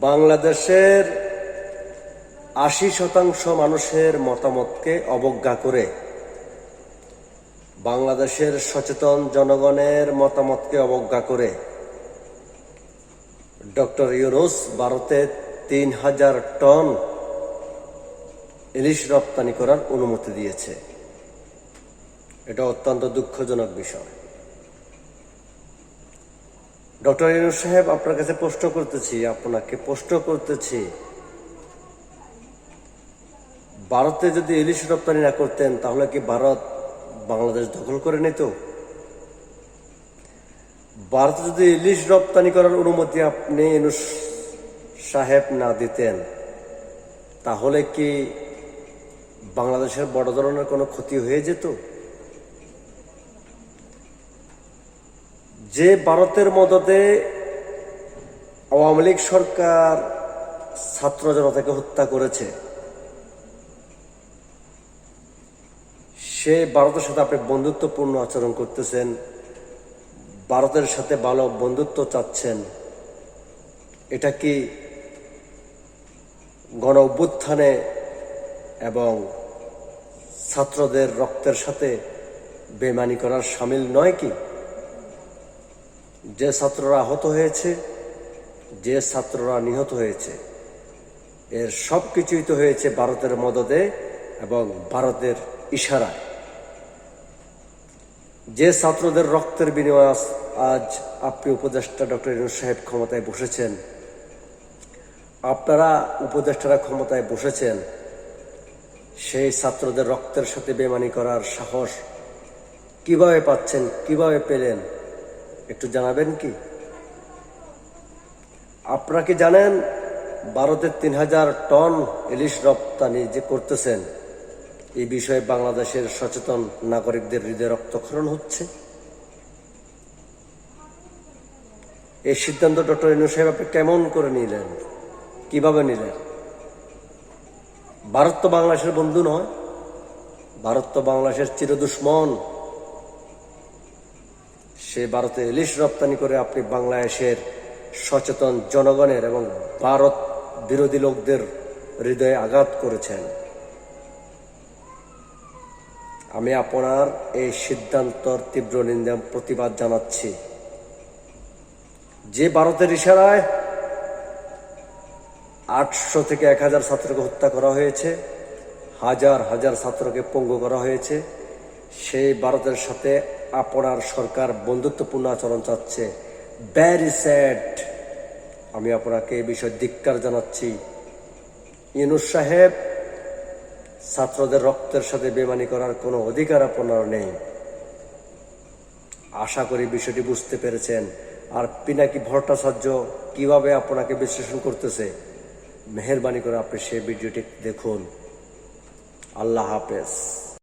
বাংলাদেশের আশি শতাংশ মানুষের মতামতকে অবজ্ঞা করে বাংলাদেশের সচেতন জনগণের মতামতকে অবজ্ঞা করে ডক্টর ইউরোস ভারতে তিন হাজার টন ইলিশ রপ্তানি করার অনুমতি দিয়েছে। এটা অত্যন্ত দুঃখজনক বিষয়। ডক্টর ইউনুস সাহেব, আপনার কাছে প্রশ্ন করতেছি, আপনাকে প্রশ্ন করতেছি। ভারতে যদি ইলিশ রপ্তানি না করতেন, তাহলে কি ভারত বাংলাদেশ দখল করে নিত? ভারতে যদি ইলিশ রপ্তানি করার অনুমতি আপনি ইউনুস সাহেব না দিতেন, তাহলে কি বাংলাদেশের বড় ধরনের কোনো ক্ষতি হয়ে যেত? যে ভারতের মদতে আওয়ামী লীগ সরকার ছাত্র জনতাকে হত্যা করেছে, সে ভারতের সাথে আপনি বন্ধুত্বপূর্ণ আচরণ করতেছেন, ভারতের সাথে ভালো বন্ধুত্ব চাচ্ছেন, এটা কি গণ অভ্যুত্থানে এবং ছাত্রদের রক্তের সাথে বেমানি করার সামিল নয় কি? যে ছাত্ররা আহত হয়েছে, যে ছাত্ররা নিহত হয়েছে, এর সব কিছুই তো হয়েছে ভারতের মদদে এবং ভারতের ইশারায়। যে ছাত্রদের রক্তের বিনিময় আজ- আপনি উপদেষ্টা ডক্টর ইনুস সাহেব ক্ষমতায় বসেছেন, আপনারা উপদেষ্টারা ক্ষমতায় বসেছেন, সেই ছাত্রদের রক্তের সাথে বেমানি করার সাহস কীভাবে পাচ্ছেন, কীভাবে পেলেন একটু জানাবেন কি? আপনারা কি জানেন ভারতের তিন হাজার টন ইলিশ রপ্তানি যে করতেছেন, এই বিষয়ে বাংলাদেশের সচেতন নাগরিকদের হৃদয়ে রক্তক্ষরণ হচ্ছে? এই সিদ্ধান্ত ডক্টর ইনু সাহেব আপনি কেমন করে নিলেন? কীভাবে নিলেন? ভারত তো বাংলাদেশের বন্ধু নয়। ভারত তো বাংলাদেশের চিরদুশ্মন। সে ভারতে ইলিশ রপ্তানি করে আপনি বাংলাদেশের সচেতন জনগণের এবং ভারত বিরোধী লোকদের হৃদয়ে আঘাত করেছেন। আমি আপনার এই সিদ্ধান্তর তীব্র নিন্দা, প্রতিবাদ জানাচ্ছি। যে ভারতের ইশারায় আটশো থেকে এক হাজার ছাত্রকে হত্যা করা হয়েছে, হাজার হাজার ছাত্রকে পঙ্গু করা হয়েছে সেই ভারতের সাথে আপনার সরকার বন্ধুত্বপূর্ণ আচরণ চাচ্ছে। ভ্যারি স্যাড আমি আপনাকে এই বিষয়ে ধিক্কার জানাচ্ছি। ইনুস সাহেব, ছাত্রদের রক্তের সাথে বেমানি করার কোনো অধিকার আপনার নেই। আশা করি বিষয়টি বুঝতে পেরেছেন। আর পিনাকি ভট্টাচার্য কীভাবে আপনাকে বিশ্লেষণ করতেছে, মেহরবানি করে আপনি সেই ভিডিওটি দেখুন। আল্লাহ হাফেজ।